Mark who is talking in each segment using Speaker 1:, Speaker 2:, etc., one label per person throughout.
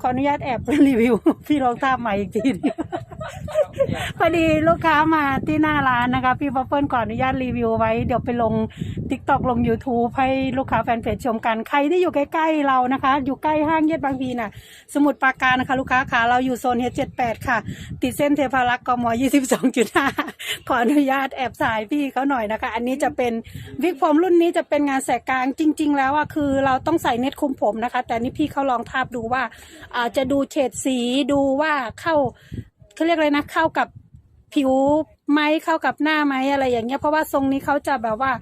Speaker 1: ขออนุญาตแอบรีวิว พี่ลองทาบใหม่อีกทีนึง พอดีลูกค้ามาที่หน้าร้านนะคะ พี่ป๊อปเปิลขออนุญาตรีวิวไว้ เดี๋ยวไปลง t ิ k t o k ลง YouTube ให้ลูกค้าแฟนเพจชมกัน ใครที่อยู่ใกล้ๆเรานะคะ อยู่ใกล้ห้างเย็ดบางพีน่ะ สมุทรปราการนะคะ ลูกค้าขาเราอยู่โซนเฮดเจ็ดแปดค่ะ ติดเส้นเทพารักษ์กมยี่สิบสองจุดห้าขออนุญาตแอบสายพี่เขาหน่อยนะคะ อันนี้จะเป็นวิกผมรุ่นนี้จะเป็นงานแสกกลางจริง ๆ แล้วอะคือเราต้องใส่เน็ตคุมผมนะคะ แต่นี่พี่เขาลองทาบดูว่าอาจจะดูเฉดสีดูว่าเข้า เขาเรียกอะไรนะ เข้ากับผิวไหมเข้ากับหน้าไหมอะไรอย่างเงี้ยเพราะว่าทรงนี้เขาจะแบบว่า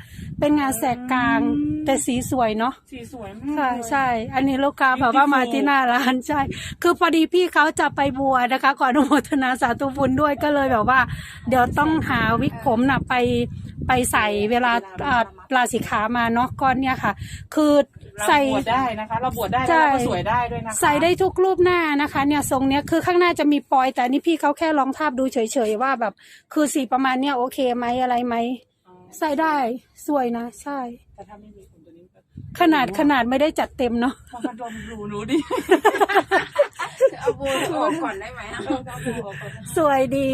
Speaker 1: เป็นงานแสกกลางแต่สีสวยเนาะ
Speaker 2: สีสวยมาก
Speaker 1: ค่ะ
Speaker 2: เลย
Speaker 1: ใช่ อันนี้ลูกค้าแบบว่ามาที่หน้าร้านใช่ คือพอดีพี่เขาจะไปบัวนะคะขออนุโมทนาสาธุบุญด้วยก็เลยแบบว่า เดี๋ยวต้องหาวิกผมน่ะไปไปใส่เวลาอ่าลาสีขามาเนาะก้อนเนี่ยค่ะ คือ
Speaker 2: เรา
Speaker 1: ใส่
Speaker 2: บวชได้นะคะ เราบวชได้
Speaker 1: ใช่
Speaker 2: แล้วเราก็สวยได้ด้วยนะคะ
Speaker 1: ใส่ได้ทุกรูปหน้านะคะ เนี่ยทรงเนี้ยคือข้างหน้าจะมีปอย แต่อันนี่พี่เขาแค่ลองทาบดูเฉยๆว่าแบบ คือสีประมาณเนี้ยโอเคไหมอะไรไหม
Speaker 2: อ๋อ
Speaker 1: ใส่ได้สวยนะ ใช่
Speaker 2: แต่ถ้าไม่มีผมตัวนี้ก็
Speaker 1: ขนาดขนาดไม่ได้จัดเต็มเนาะ
Speaker 2: มาพันดมรูหนูดิ
Speaker 3: เอาโบนออกก่อนได้ไหมอะ
Speaker 2: เออเอาดูเอาก่อนนะ
Speaker 1: สวยดี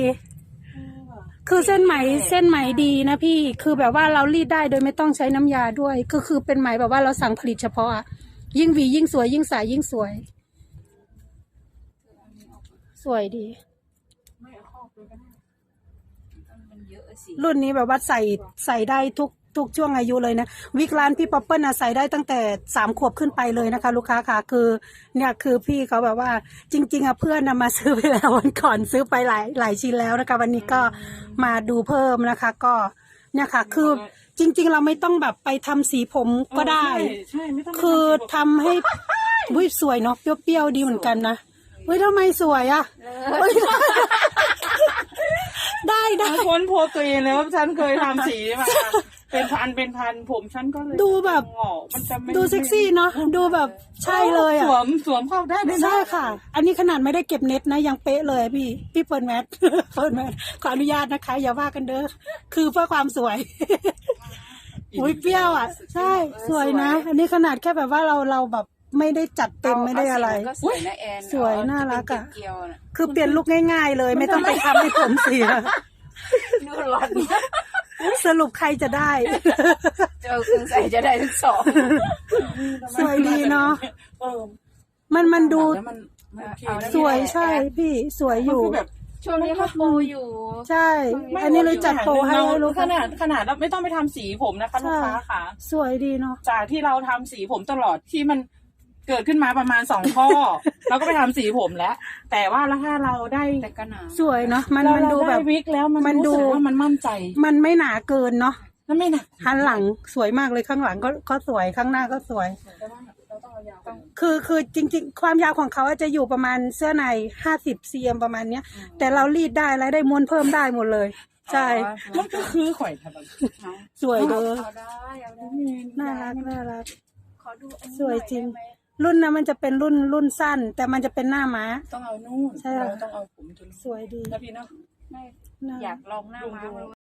Speaker 1: คือเส้นไหมเส้นไหมดีนะพี่ คือแบบว่าเรารีดได้โดยไม่ต้องใช้น้ำยาด้วยคือคือเป็นไหมแบบว่าเราสั่งผลิตเฉพาะอะยิ่งหวียิ่งสวย ยิ่งสายยิ่งสวย สวยดี
Speaker 2: ไม่เอาครอบเลยก็ได้
Speaker 3: มันเยอะสิ
Speaker 1: รุ่นนี้แบบว่าใส่ใส่ได้ทุก ทุกช่วงอายุเลยนะวิกร้านพี่ป๊อปเปิลนะใส่ได้ตั้งแต่สามขวบขึ้นไปเลยนะคะ ลูกค้าค่ะคือเนี่ยคือพี่เขาแบบว่าจริง ๆอะเพื่อนนะมาซื้อไปแล้ววันก่อนซื้อไปหลายหลายชิ้นแล้วนะคะ วันนี้ก็มาดูเพิ่มนะคะ ก็เนี่ยค่ะคือจริง ๆ เราไม่ต้องแบบไปทำสีผมก็ได้
Speaker 2: ใช่ใช่ไม่ต้องไป
Speaker 1: คือ
Speaker 2: ทำสีผม
Speaker 1: ทำให้วิสวยเนาะเปรี้ยวๆดีเหมือนกันนะเฮ้ยทำไมสวยอะเฮ้ย ได้ได้
Speaker 2: คนโพสต์ตัวเองเลยว่าฉันเคยทำสีมาเป็นพันเป็นพันผมฉันก็เลย
Speaker 1: ดูแบบ
Speaker 2: งอกมันจะไม่
Speaker 1: ดูเซ็กซี่เนาะดูแบบใช่เลย
Speaker 2: ส
Speaker 1: อะ
Speaker 2: วมสวมเข้าได้เลยนะ
Speaker 1: ใช่ค่ะ อันนี้ขนาดไม่ได้เก็บเน็ตนะยังเป๊ะเลยพี่พี่เปิดแมส เปิดแมสขออนุญาตนะคะ อย่าว่ากันเด้อคือเพื่อความสวย อุ้ยเปรี้ยวอะ ใช่ สวยนะ อันนี้ขนาดแค่แบบว่าเราเราแบบ ไม่ได้จัดเต็มไม่ได้อะไร
Speaker 3: ก็สวยนะแอน
Speaker 1: สวย
Speaker 3: เอ
Speaker 1: น่ารักอะ
Speaker 3: เกี่ยวๆน่ะ
Speaker 1: คือเปลี่ยนลุกง่าย ๆ เลย ไม่ต้องไปทำให้ผมเสีย
Speaker 3: ดูร้อน
Speaker 1: สรุปใครจะได้
Speaker 3: เจอคุณใส่จะได้ทั้งสอง
Speaker 1: สวยดีเนาะ
Speaker 2: เออ
Speaker 1: มันมันดู
Speaker 2: แล้วมันมันโอเคนะ
Speaker 1: สวยใช่พี่สวยอยู่
Speaker 2: มันคือแบบ
Speaker 3: ช่วงนี้เขาโปรอยู่
Speaker 1: ใช่อันนี้เลยจัดโปรให้ให้ลูก
Speaker 2: ขนาดขนาดเราไม่ต้องไปทำสีผมนะคะลูกค้าค่ะ
Speaker 1: สวยดีเนาะ
Speaker 2: จากที่เราทำสีผมตลอดที่มัน เกิดขึ้นมาประมาณสองข้อ เราก็ไปทำสีผมแล้ว แต่ว่าแล้วถ้าเราได้
Speaker 3: แต่ก็หนา
Speaker 1: สวยเนาะมัน
Speaker 2: เรา
Speaker 1: มัน
Speaker 2: เรา
Speaker 1: ดูแบ
Speaker 2: ได้
Speaker 1: บ
Speaker 2: วิกแล้วมัน
Speaker 1: มันดู
Speaker 2: รู้สึกว่ามันมั่นใจ
Speaker 1: มันไม่หนาเกินเนาะ
Speaker 2: แล้วไม่หนัก
Speaker 1: หันหลังสวยมากเลยข้างหลังก็ก็สวยข้างหน้าก็สวย คือคือจริง ๆ ความยาวของเขาอาจจะอยู่ประมาณเสื้อในห้าสิบเซียมประมาณเนี้ย แต่เรารีดได้แล้วได้ม้วนเพิ่มได้หมดเลย ใช่
Speaker 2: มันก็คือข่อยทำ
Speaker 1: สวยเด้อ
Speaker 3: เอาได้เอาได้
Speaker 1: น่ารักน่ารัก
Speaker 3: ขอดูอันนี้
Speaker 1: สวยจริง
Speaker 3: หน่อได้ไหม
Speaker 1: รุ่นนั้นมันจะเป็นรุ่นรุ่นสั้น แต่มันจะเป็นหน้าม้า
Speaker 2: ต้องเอานู่น
Speaker 1: ใช่ค่ะ
Speaker 2: เราต้องเอาผมจน
Speaker 1: สวยดี
Speaker 2: แล้วพี่เนาะ
Speaker 3: ไม่
Speaker 1: น่า
Speaker 3: อยากลองหน้าม้า